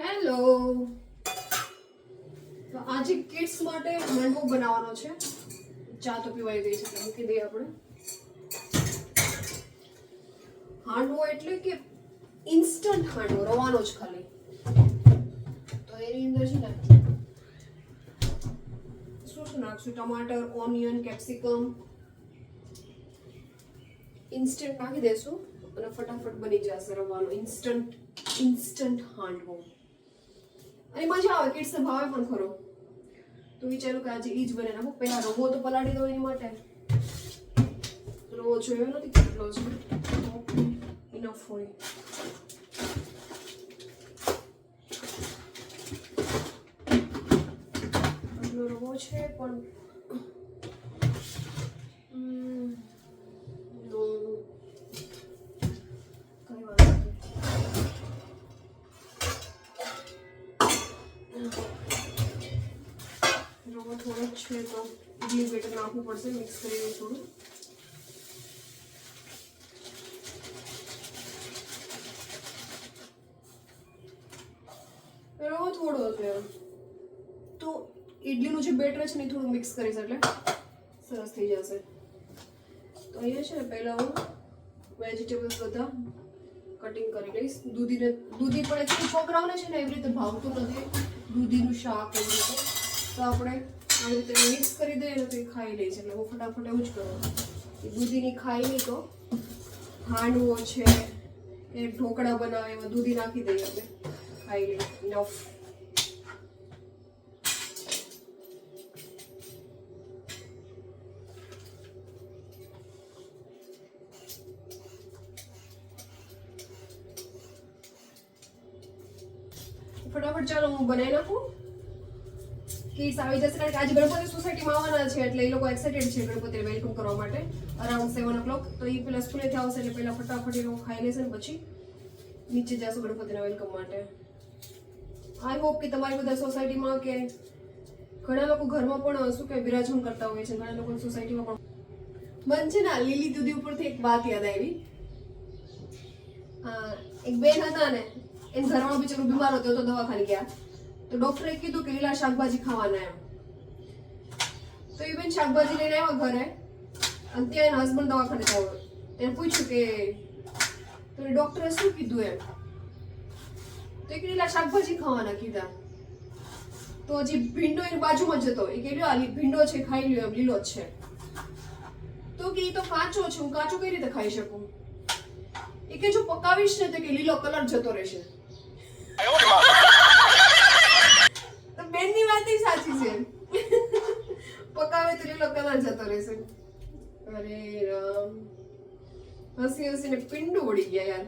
Hello આજે kids માટે હાંડવો બનાવવાનો છે. ચા તો પીવાઈ ગઈ છે મૂકી દઈએ આપણે. હાંડવો એટલે કે ઇન્સ્ટન્ટ હાંડવો, રવાનો જ ખાલી. તો એની અંદર છે ને, શું શું નાખશું? ટમાટર ઓનિયન કેપ્સિકમ ઇન્સ્ટન્ટ નાખી દેશું અને ફટાફટ બની જશે રવાનો. Instant instant handvo. અને મજા આવે કિડ્સને ભાવે પણ ખરો. તો વિચારું કે આજે ઈ જ બને નાખું પહેલા રવો તો પલાળી દો એની માટે. રવો જોયો નથી કેટલો છે ઇનફ હોય. રવો છે, પણ રવો થોડો છે તો ઘી બેટર નાખવું પડશે મિક્સ કરીને થોડું. રવો થોડો હતો તો ઇડલીનું જે બેટર છે ને થોડું મિક્સ કરીશ એટલે સરસ થઈ જશે. તો અહીંયા છે ને પહેલાં હું વેજીટેબલ્સ બધા કટિંગ કરી લઈશ. દૂધીને દૂધી પણ એકચ્યુઅલી છોકરાઓને છે ને એવી રીતે ભાવતું નથી. દૂધીનું શાક એવી રીતે તો આપણે આવી રીતે મિક્સ કરી દઈએ ને તો એ ખાઈ લે છે. એટલે હું ફટાફટ એવું જ કરું એ દૂધીની ખાઈ નહીં તો હાંડવો છે, એ ઢોકળા બનાવે એમાં દૂધી નાખી દઈએ આપણે. ખાઈ લે. ઇનફ ફટાફટ ચાલો, હું બનાવી નાખું. કેસ આવી જશે, કારણ કે આજે ગણપતિ સોસાયટીમાં આવવાના છે, એટલે એ લોકો એક્સાઇટેડ છે ગણપતિને વેલકમ કરવા માટે. અરાઉન્ડ સેવન ઓ તો એ પેલા સ્કૂલેથી આવશે, એટલે પહેલાં ફટાફટ એ લોકો ખાઈ લેશે ને પછી નીચે જશું ગણપતિના વેલકમ માટે. આઈ હોપ કે તમારી બધા સોસાયટીમાં કે ઘણા લોકો ઘરમાં પણ, શું કે બિરાજમાન કરતા હોય છે. ઘણા લોકો સોસાયટીમાં પણ. મન છે ને લીલી દૂધી ઉપરથી એક વાત યાદ આવી. એક બેન હતા ને એમ ઘરમાં બિચારો બીમાર હતો, તો દવાખાને ગયા. તો ડોક્ટરે કીધું કે લીલા શાકભાજી ખાવાના એમ. તો એ બેન શાકભાજી લઈને આવ્યા ઘરે. અને ત્યાં એના હસબન્ડ દવાખાને જાવ એને પૂછ્યું કે, તો ડોક્ટરે શું કીધું એમ? તો એ કે લીલા શાકભાજી ખાવાના કીધા. તો હજી ભીંડો એની બાજુમાં જતો, એ કે આ ભીંડો છે, ખાઈ લ્યો, એમ લીલો છે. તો કે એ તો કાચો છે, હું કાચો કઈ રીતે ખાઈ શકું? એ કે જો પકાવીશ ને તો કે લીલો કલર જતો રહેશે તો બેનની વાત ય સાચી છે પકાવે તો લીલો કલર જતો રહેશે? અરે રામ. હસી હસીને પિંડું ઉડી ગયા યાર.